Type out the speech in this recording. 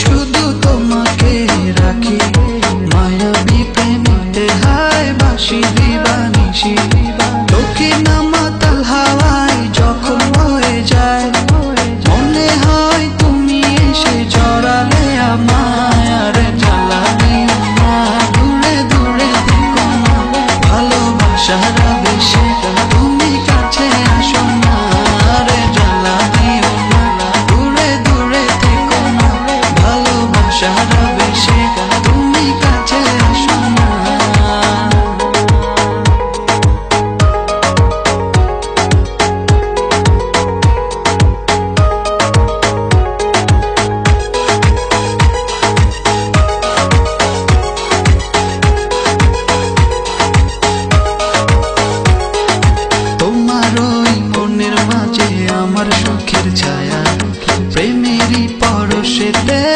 শুধু যেতে